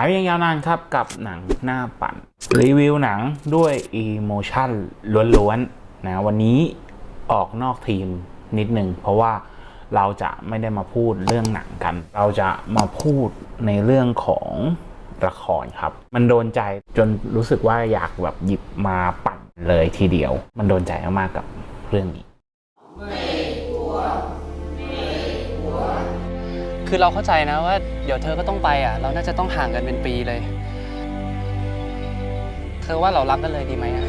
หายไปยังยาวนานครับกับหนังหน้าปั่น รีวิวหนังด้วยอีโมชั่นล้วนๆนะวันนี้ออกนอกทีมนิดนึงเพราะว่าเราจะไม่ได้มาพูดเรื่องหนังกัน เราจะมาพูดในเรื่องของละครครับ มันโดนใจจนรู้สึกว่าอยากแบบหยิบมาปั่นเลยทีเดียว มันโดนใจมากๆกับเรื่องนี้ คือเราเข้าใจนะว่า เดี๋ยวเธอก็ต้องไปอะ เราน่าจะต้องห่างกันเป็นปีเลย เธอว่าเรารักกันเลยดีไหมอะ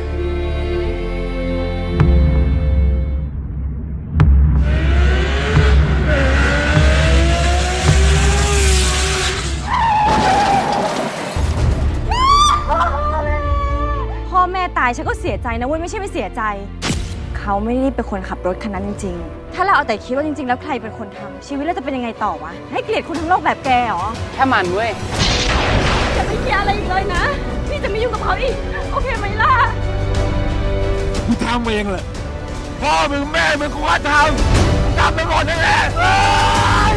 พ่อแม่ตายฉันก็เสียใจนะเว้ยไม่ใช่ไม่เสียใจ เขาไม่ได้เป็นคนขับรถคันนั้นจริง ๆ ถ้าเราเอาแต่คิดว่าจริง ๆ แล้วใครเป็นคนทำชีวิตเราจะเป็นยังไงต่อวะ ให้เกลียดคนทั้งโลกแบบแกเหรอแค่มันเว้ย อย่าไปเคลียร์อะไรอีกเลยนะ พี่จะไม่ยุ่งกับเขาอีก โอเคไหมล่ะ กูทำเองแหละพ่อมึงแม่มึงกูก็ทำทำไปหมดนั่นแหละเอ้ย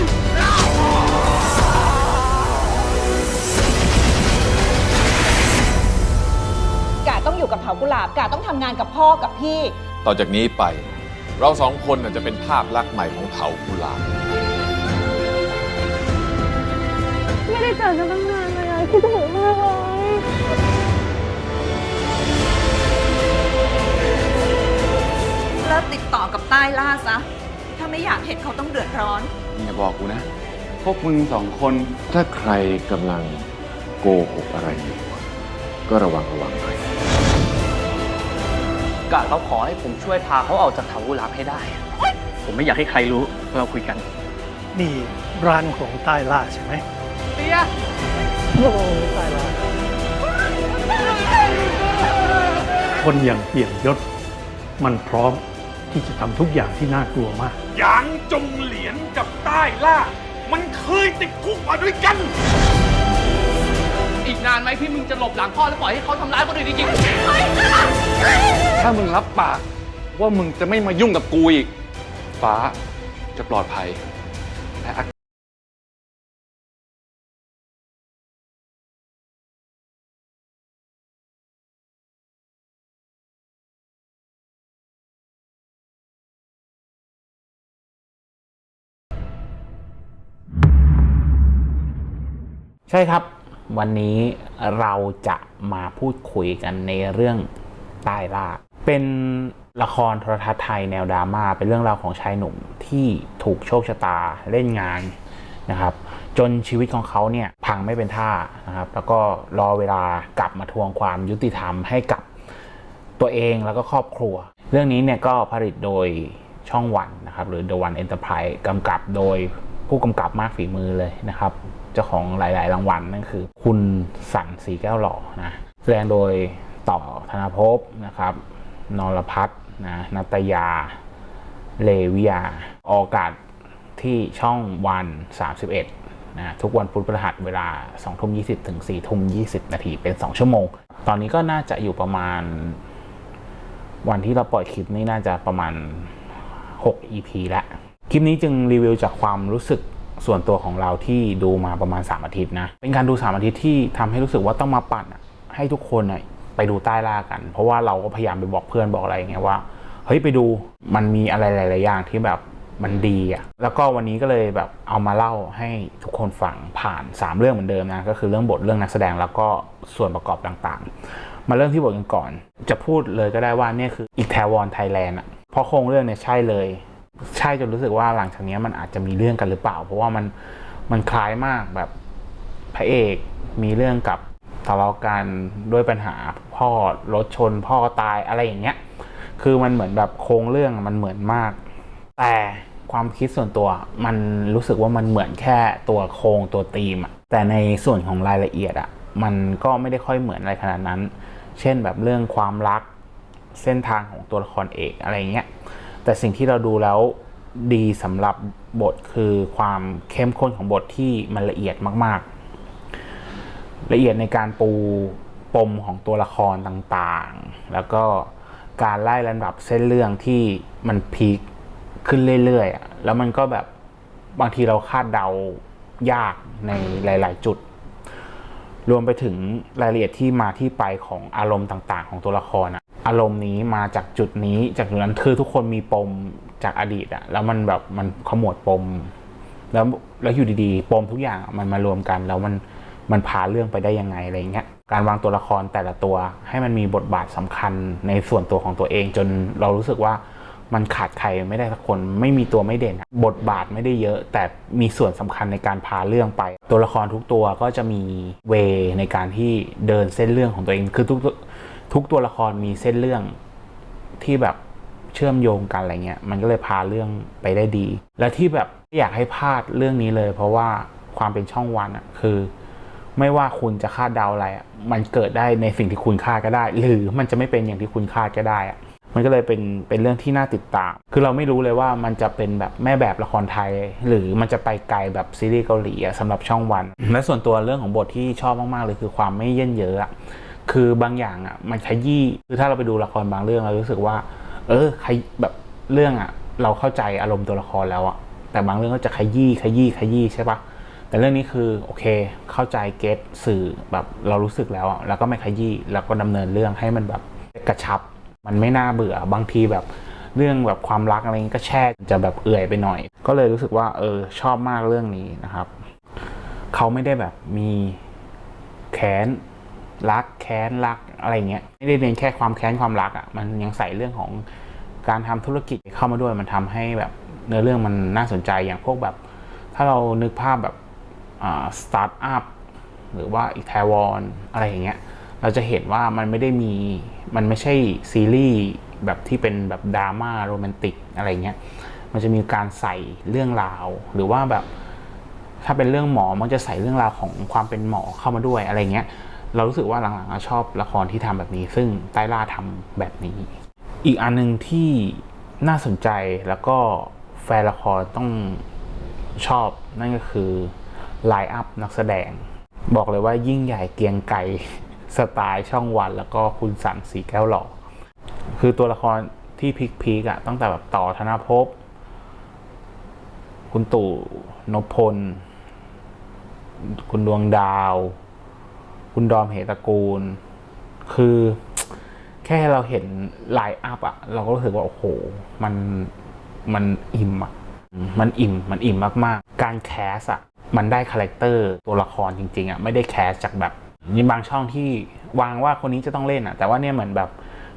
กาต้องอยู่กับเขากุหลาบกาต้องทำงานกับพ่อกับพี่ ต่อจากนี้ไป เราสองคนน่ะจะเป็นภาพลักษณ์ใหม่ของเถากุหลาบ ไม่ได้เจอกันตั้งนานเลยอะคิดถึงมากเลยเลิกติดต่อกับใต้ล่าซะ ถ้าไม่อยากเห็นเขาต้องเดือดร้อน อย่าบอกกูนะ พวกมึงสองคนถ้าใครกำลังโกหกอะไรอยู่ก็ระวังระวังหน่อย กะเขาขอให้ผมช่วยพาเขาออกจากเขากุหลาบให้ได้อะผมไม่อยากให้ใครรู้ว่าเราคุยกัน นี่ร้านของใต้ล่าใช่ไหมเตียโอ้ใต้ล่าคนอย่างเปี่ยมยศ มันพร้อมที่จะทำทุกอย่างที่น่ากลัวมากหยางจงเหลียนกับใต้ล่า มันเคยติดคุกมาด้วยกันอีก นานไหมที่มึงจะหลบหลังพ่อแล้วปล่อยให้เขาทำร้ายคนอื่นจริงถ้ามึงรับปากว่ามึงจะไม่มายุ่งกับกูอีก ฟ้าจะปลอดภัยและอาใช่ครับ วันนี้เราจะมาพูดคุยกันในเรื่องใต้ล่าเป็นละครโทรทัศน์ไทยแนวดราม่าเป็นเรื่องราวของชายหนุ่มที่ถูกโชคชะตาเล่นงานนะครับจนชีวิตของเขาเนี่ยพังไม่เป็นท่านะครับแล้วก็รอเวลากลับมาทวงความยุติธรรมให้กับตัวเองแล้วก็ครอบครัว เรื่องนี้เนี่ยก็ผลิตโดยช่องวันนะครับหรือ The One Enterprise กำกับโดยผู้กำกับมากฝีมือเลยนะครับ เจ้าของหลาย ๆ รางวัลนั่นคือ คุณสันสีแก้วหล่อนะแสดงโดยต่อธนภพนะครับนรพัฒน์นะนัตยา เลวิยา ออกากาศที่ช่องวัน 31นะทุกวันพุธพฤหัสเวลา2ทุ่ม20 ถึง4ทุ่ม20 นาทีเป็น 2 ชั่วโมง ตอนนี้ก็น่าจะอยู่ประมาณ วันที่เราปล่อยคลิปนี้น่าจะประมาณ 6 EP แล้วคลิปนี้จึงรีวิวจากความรู้สึก ส่วนตัวของเราที่ดูมาประมาณ 3 อาทิตย์นะ เป็นการดู 3 อาทิตย์ที่ทำให้รู้สึกว่าต้องมาปั่นให้ทุกคนไปดูใต้ล่ากัน เพราะว่าเราก็พยายามไปบอกเพื่อนบอกอะไรอย่างเงี้ยว่า เฮ้ยไปดูมันมีอะไรหลาย ๆ อย่างที่แบบมันดีอะแล้วก็วันนี้ก็เลยแบบเอามาเล่าให้ทุกคนฟังผ่าน 3 เรื่องเหมือนเดิมนะ ก็คือเรื่องบทเรื่องนักแสดงแล้วก็ส่วนประกอบต่างๆ มาเริ่มที่บทกันก่อน จะพูดเลยก็ได้ว่าเนี่ยคืออีกแทวอนไทยแลนด์อะ เพราะโครงเรื่องเนี่ยใช่เลย ใช่จนรู้สึกว่าหลังจากนี้มันอาจจะมีเรื่องกันหรือเปล่า เพราะว่ามันมันคล้ายมากแบบพระเอกมีเรื่องกับทะเลาะกันด้วยปัญหาพ่อรถชนพ่อตายอะไรอย่างเงี้ย คือมันเหมือนแบบโครงเรื่องมันเหมือนมาก แต่ความคิดส่วนตัวมันรู้สึกว่ามันเหมือนแค่ตัวโครงตัวธีมแต่ในส่วนของรายละเอียดอะมันก็ไม่ได้ค่อยเหมือนอะไรขนาดนั้น เช่นแบบเรื่องความรักเส้นทางของตัวละครเอกอะไรเงี้ย แต่สิ่งที่เราดูแล้วดีสำหรับบทคือความเข้มข้นของบทที่มันละเอียดมาก ๆ ละเอียดในการปูปมของตัวละครต่างๆ แล้วก็การไล่ลำดับเส้นเรื่องที่มันพีคขึ้นเรื่อยๆ แล้วมันก็แบบบางทีเราคาดเดายากในหลาย ๆ จุด รวมไปถึงรายละเอียดที่มาที่ไปของอารมณ์ต่างๆ ของตัวละครอะอารมณ์นี้มาจากจุดนี้จากจุดนั้นคือทุกคนมีปมจากอดีตอะแล้วมันแบบมันขมวดปม แล้วแล้วอยู่ดีๆ ปมทุกอย่างมันมารวมกัน แล้วมันมันพาเรื่องไปได้ยังไงอะไรเงี้ยการวางตัวละครแต่ละตัวให้มันมีบทบาทสำคัญในส่วนตัวของตัวเองจนเรารู้สึกว่า มันขาดใครไม่ได้สักคนไม่มีตัวไม่เด่น บทบาทไม่ได้เยอะ แต่มีส่วนสำคัญในการพาเรื่องไป ตัวละครทุกตัวก็จะมีเวในการที่เดินเส้นเรื่องของตัวเองคือทุกทุกตัวละครมีเส้นเรื่องที่แบบเชื่อมโยงกันอะไรเงี้ยมันก็เลยพาเรื่องไปได้ดี และที่แบบอยากให้พลาดเรื่องนี้เลย เพราะว่าความเป็นช่องวันอะคือ ไม่ว่าคุณจะคาดเดาอะไรอะมันเกิดได้ในสิ่งที่คุณคาดก็ได้ หรือมันจะไม่เป็นอย่างที่คุณคาดก็ได้อะ มันก็เลยเป็นเป็นเรื่องที่น่าติดตาม คือเราไม่รู้เลยว่ามันจะเป็นแบบแม่แบบละครไทย หรือมันจะไปไกลแบบซีรีส์เกาหลีอะสำหรับช่องวัน และส่วนตัวเรื่องของบทที่ชอบมากๆเลยคือความไม่เย็นเยอะอคือบางอย่างอะมันขยี้คือถ้าเราไปดูละครบางเรื่องเรารู้สึกว่า เออใครแบบเรื่องอะ เราเข้าใจอารมณ์ตัวละครแล้วอะแต่บางเรื่องก็จะขยี้ขยี้ขยี้ใช่ปะแต่เรื่องนี้คือโอเคเข้าใจเก็ตสื่อแบบเรารู้สึกแล้วอะแล้วก็ไม่ขยี้แล้วก็ดำเนินเรื่องให้มันแบบกระชับ มันไม่น่าเบื่อบางทีแบบเรื่องแบบความรักอะไรนี้ก็แช่จะแบบเอื่อยไปหน่อย ก็เลยรู้สึกว่า เออ ชอบมากเรื่องนี้นะครับ เขาไม่ได้แบบมีแค้นรักแค้นรักอะไรเงี้ยไม่ได้เน้นแค่ความแค้นความรักอะ่ะมันยังใส่เรื่องของการทำธุรกิจเข้ามาด้วยมันทำให้แบบเนื้อเรื่องมันน่าสนใจอย่างพวกแบบ ถ้าเรานึกภาพแบบสตาร์ทอัพหรือว่าอีแทวอนอะไรอย่างเงี้ยเราจะเห็นว่ามันไม่ได้มี มันไม่ใช่ซีรีส์แบบที่เป็นแบบดราม่าโรแมนติกอะไรเงี้ย มันจะมีการใส่เรื่องราว หรือว่าแบบถ้าเป็นเรื่องหมอมันจะใส่เรื่องราวของความเป็นหมอเข้ามาด้วยอะไรเงี้ย เรารู้สึกว่าหลังๆชอบละครที่ทำแบบนี้ ซึ่งใต้ล่าทำแบบนี้ อีกอันหนึ่งที่น่าสนใจแล้วก็แฟนละครต้องชอบนั่นก็คือไลน์อัพนักแสดง บอกเลยว่ายิ่งใหญ่เกียงไกร สไตล์ช่องวันแล้วก็คุณสันสีแก้วหล่อคือตัวละครที่พีคๆอะตั้งแต่แบบต่อธนภพ คุณตู่นพพล คุณดวงดาว คุณดอมเหตะกูล คือแค่เราเห็นไลน์อัพอะเราก็รู้สึกว่าโอ้โห มันมันอิ่มอะมันอิ่มมันอิ่มมากๆ การแคสอะมันได้คาแรคเตอร์ตัวละครจริงๆอะไม่ได้แคสจากแบบ มีบางช่องที่วางว่าคนนี้จะต้องเล่นอะแต่ว่าเนี่ยเหมือนแบบ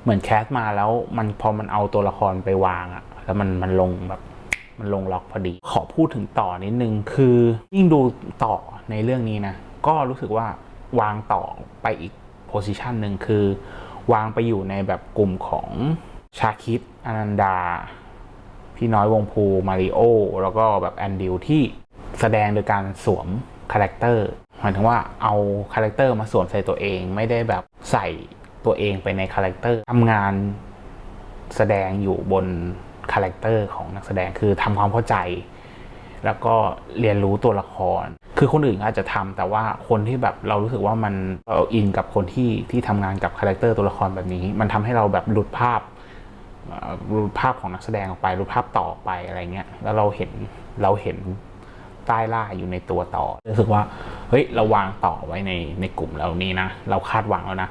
เหมือนแคสมาแล้วมันพอมันเอาตัวละครไปวางอะ แล้วมันมันลงแบบมันลงล็อกพอดี ขอพูดถึงต่อนิดนึงคือยิ่งดูต่อในเรื่องนี้นะ ก็รู้สึกว่าวางต่อไปอีกโพสิชันหนึ่งคือ วางไปอยู่ในแบบกลุ่มของชาคิดอนันดา พี่น้อยวงภูมาริโอแล้วก็แบบแอนดิวที่แสดงโดยการสวม คาแรคเตอร์หมายถึงว่าเอาคาแรคเตอร์มาสวมใส่ตัวเอง ไม่ได้แบบใส่ตัวเองไปในคาแรคเตอร์ทำงานแสดงอยู่บนคาแรคเตอร์ของนักแสดงคือทำความเข้าใจ แล้วก็เรียนรู้ตัวละคร คือคนอื่นอาจจะทำแต่ว่าคนที่แบบเรารู้สึกว่ามันเราอินกับคนที่ที่ทำงานกับคาแรคเตอร์ตัวละครแบบนี้ มันทำให้เราแบบหลุดภาพหลุดภาพของนักแสดงออกไปหลุดภาพต่อไปอะไรเงี้ยแล้วเราเห็นเราเห็น ใต้ล่าอยู่ในตัวต่อรู้สึกว่าเฮ้ยเราวางต่อไว้ในในกลุ่มเหล่านี้นะ เราคาดหวังแล้วนะ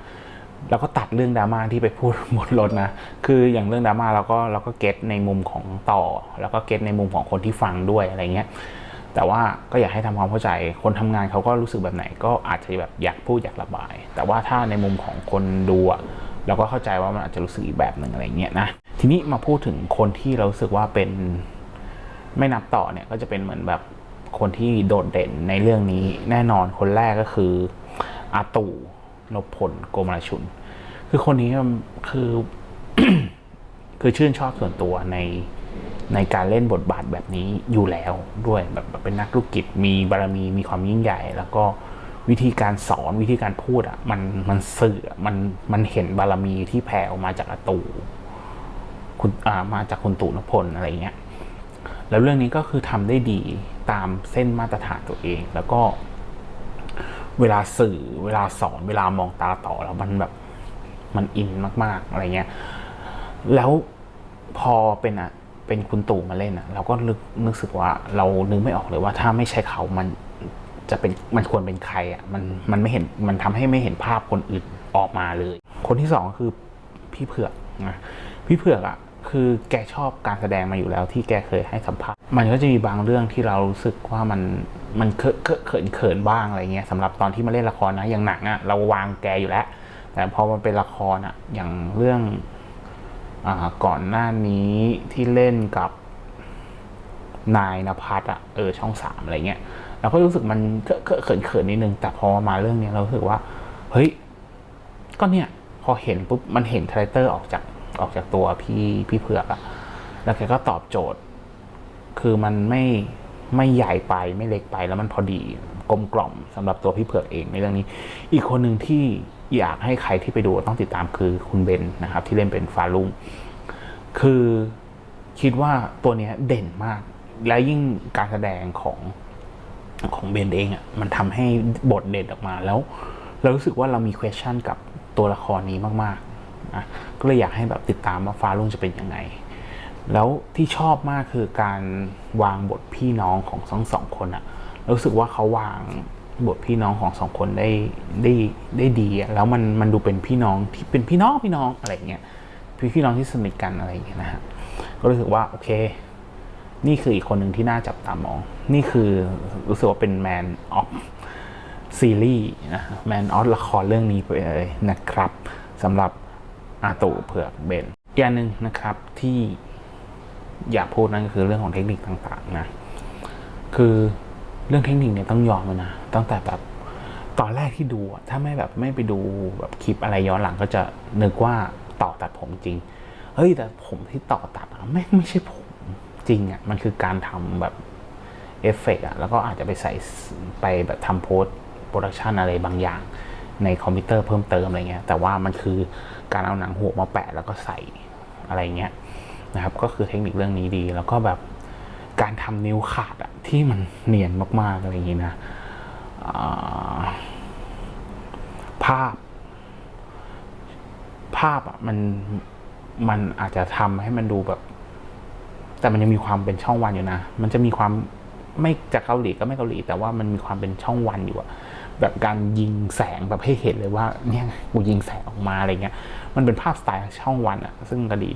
แล้วก็ตัดเรื่องดราม่าที่ไปพูดบนรถนะ คืออย่างเรื่องดราม่าเราก็เราก็เก็ตในมุมของต่อ แล้วก็เก็ตในมุมของคนที่ฟังด้วยอะไรเงี้ย แต่ว่าก็อยากให้ทำความเข้าใจ คนทำงานเขาก็รู้สึกแบบไหน ก็อาจจะแบบอยากพูดอยากระบาย แต่ว่าถ้าในมุมของคนดูอะเราก็เข้าใจว่ามันอาจจะรู้สึกอีกแบบหนึ่งอะไรเงี้ยนะ ทีนี้มาพูดถึงคนที่เราสึกว่าเป็นไม่นับต่อเนี่ยก็จะเป็นเหมือนแบบ คนที่โดดเด่นในเรื่องนี้แน่นอนคนแรกก็คืออาตู่นพพลโกมลชุน คือคนนี้คือคือชื่นชอบส่วนตัวในในการเล่นบทบาทแบบนี้อยู่แล้วด้วยแบบเป็นนักธุรกิจมีบารมีมีความยิ่งใหญ่ แล้วก็วิธีการสอนวิธีการพูดอะมันมันสื่อมันมันเห็นบารมีที่แผ่ออกมาจากอาตู่คุณอ่ามาจากคุณตู่นพลอะไรเงี้ยแล้วเรื่องนี้ก็คือทำได้ดี ตามเส้นมาตรฐานตัวเอง แล้วก็เวลาสื่อเวลาสอนเวลามองตาต่อแล้วมันแบบมันอินมาก ๆ อะไรเงี้ย แล้วพอเป็นอะเป็นคุณตู่มาเล่นอะ เราก็นึกนึกสึกว่า เรานึกไม่ออกเลยว่าถ้าไม่ใช่เขามันจะเป็นมันควรเป็นใครอะมันมันไม่เห็นมันทำให้ไม่เห็นภาพคนอื่นออกมาเลย คนที่สองคือพี่เผือกนะพี่เผือกอะ คือแกชอบการแสดงมาอยู่แล้วที่แกเคยให้สัมภาษณ์มันก็จะมีบางเรื่องที่เรารู้สึกว่ามันมันเคอะเคอะเขินเขินบ้างอะไรเงี้ยสำหรับตอนที่มาเล่นละครนะอย่างหนังอะเราวางแกอยู่แล้ว แต่พอมันเป็นละครอะอย่างเรื่องอก่อนหน้านี้ที่เล่นกับนายนภัสอะเออช่องสามอะไรเงี้ยเราก็รู้สึกมันเคอะเคอะเขินเขินนิดนึงแต่พอมาเรื่องนี้เรารู้สึกว่า เฮ้ยก็เนี่ยพอเห็นปุ๊บมันเห็นคาแรคเตอร์ออกจาก ออกจากตัวพี่พี่เผือกอะแล้วแกก็ตอบโจทย์ คือมันไม่ไม่ใหญ่ไปไม่เล็กไปแล้วมันพอดีกลมกล่อมสำหรับตัวพี่เผือกเองในเรื่องนี้ อีกคนหนึ่งที่อยากให้ใครที่ไปดูต้องติดตามคือคุณเบนนะครับ ที่เล่นเป็นฟาลุงคือคิดว่าตัวเนี้ยเด่นมาก และยิ่งการแสดงของของเบนเองอะ่ะมันทำให้บทเด่นออกมาแล้ว เรารู้สึกว่าเรามี question กับตัวละครนี้มาก ๆะก็เลยอยากให้แบบติดตามว่าฟ้าลุงจะเป็นยังไง แล้วที่ชอบมากคือการวางบทพี่น้องของทั้งสองคนอะรู้สึกว่าเขาวางบทพี่น้องของสองคนได้ได้ได้ดีอะแล้วมันมันดูเป็นพี่น้องที่เป็นพี่น้องพี่น้องอะไรเงี้ยพี่พี่น้องที่สนิทกันอะไรเงี้ยนะฮะก็รู้สึกว่าโอเค นี่คืออีกคนหนึ่งที่น่าจับตามอง นี่คือรู้สึกว่าเป็นแมนออฟซีรีส์นะแมนออฟละครเรื่องนี้ไปเลยนะครับสำหรับ อาตูเผือกเบนอย่างหนึ่งนะครับที่อยากพูดนั่นก็คือเรื่องของเทคนิคต่างๆนะคือเรื่องเทคนิคเนี่ยต้องยอมเลยนะตั้งแต่แบบตอนแรกที่ดูถ้าไม่แบบไม่ไปดูแบบคลิปอะไรย้อนหลังก็จะนึกว่าต่อตัดผมจริง เฮ้ยแต่ผมที่ต่อตัดไม่ไม่ใช่ผมจริงอะมันคือการทำแบบเอฟเฟกต์อะแล้วก็อาจจะไปใส่ไปแบบทำโพสโปรดักชันอะไรบางอย่าง ในคอมพิวเตอร์เพิ่มเติมอะไรเงี้ย แต่ว่ามันคือการเอาหนังหัวมาแปะแล้วก็ใส่อะไรเงี้ยนะครับ ก็คือเทคนิคเรื่องนี้ดี แล้วก็แบบการทำนิ้วขาดอะที่มันเนียนมากๆอะไรอย่างงี้นะาภาพ ภาพอะมันมันอาจจะทำให้มันดูแบบ แต่มันยังมีความเป็นช่องวันอยู่นะ มันจะมีความไม่จากเกาหลีก็ไม่เกาหลี แต่ว่ามันมีความเป็นช่องวันอยู่อะ แบบการยิงแสงแบบให้เห็นเลยว่าเนี่ยกูยิงแสงออกมาอะไรเงี้ย มันเป็นภาพสไตล์ช่องวันอะซึ่งก็ดี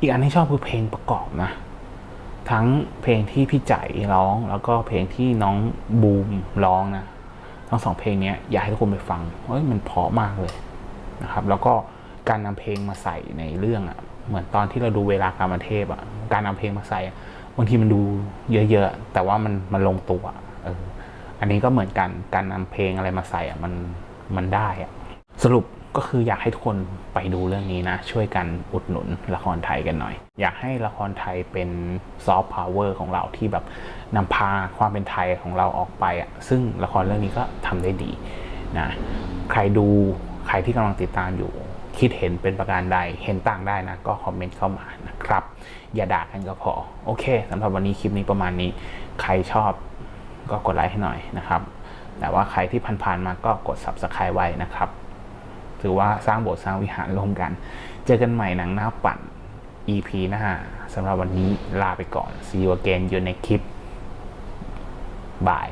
อีกอันที่ชอบคือเพลงประกอบนะ ทั้งเพลงที่พี่ใจร้อง แล้วก็เพลงที่น้องบูมร้องนะ ทั้งสองเพลงเนี้ยอยากให้ทุกคนไปฟังเฮ้ยมันเพราะมากเลยนะครับ แล้วก็การนำเพลงมาใส่ในเรื่องอะ่ะเหมือนตอนที่เราดูเวลาการมาเทพอะการนำเพลงมาใส่บางทีมันดูเยอะๆ แต่ว่ามันมันลงตัวเออ อันนี้ก็เหมือนกันการนำเพลงอะไรมาใส่อะมันมันได้อะสรุปก็คืออยากให้ทุกคนไปดูเรื่องนี้นะ ช่วยกันอุดหนุนละครไทยกันหน่อย อยากให้ละครไทยเป็นซอฟต์พาวเวอร์ของเราที่แบบนำพาความเป็นไทยของเราออกไปอะซึ่งละครเรื่องนี้ก็ทำได้ดีนะใครดูใครที่กำลังติดตามอยู่ คิดเห็นเป็นประการใดเห็นต่างได้นะ ก็คอมเมนต์เข้ามานะครับ อย่าด่ากันก็พอ โอเคสำหรับวันนี้คลิปนี้ประมาณนี้ ใครชอบ ก็กดไลค์ให้หน่อยนะครับ แต่ว่าใครที่ผ่านๆมาก็กด subscribe ไว้นะครับ ถือว่าสร้างโบสถ์สร้างวิหารร่วมกัน เจอกันใหม่หนังหน้าปั่น EP หน้าสำหรับวันนี้ลาไปก่อน See you again อยู่ในคลิปบาย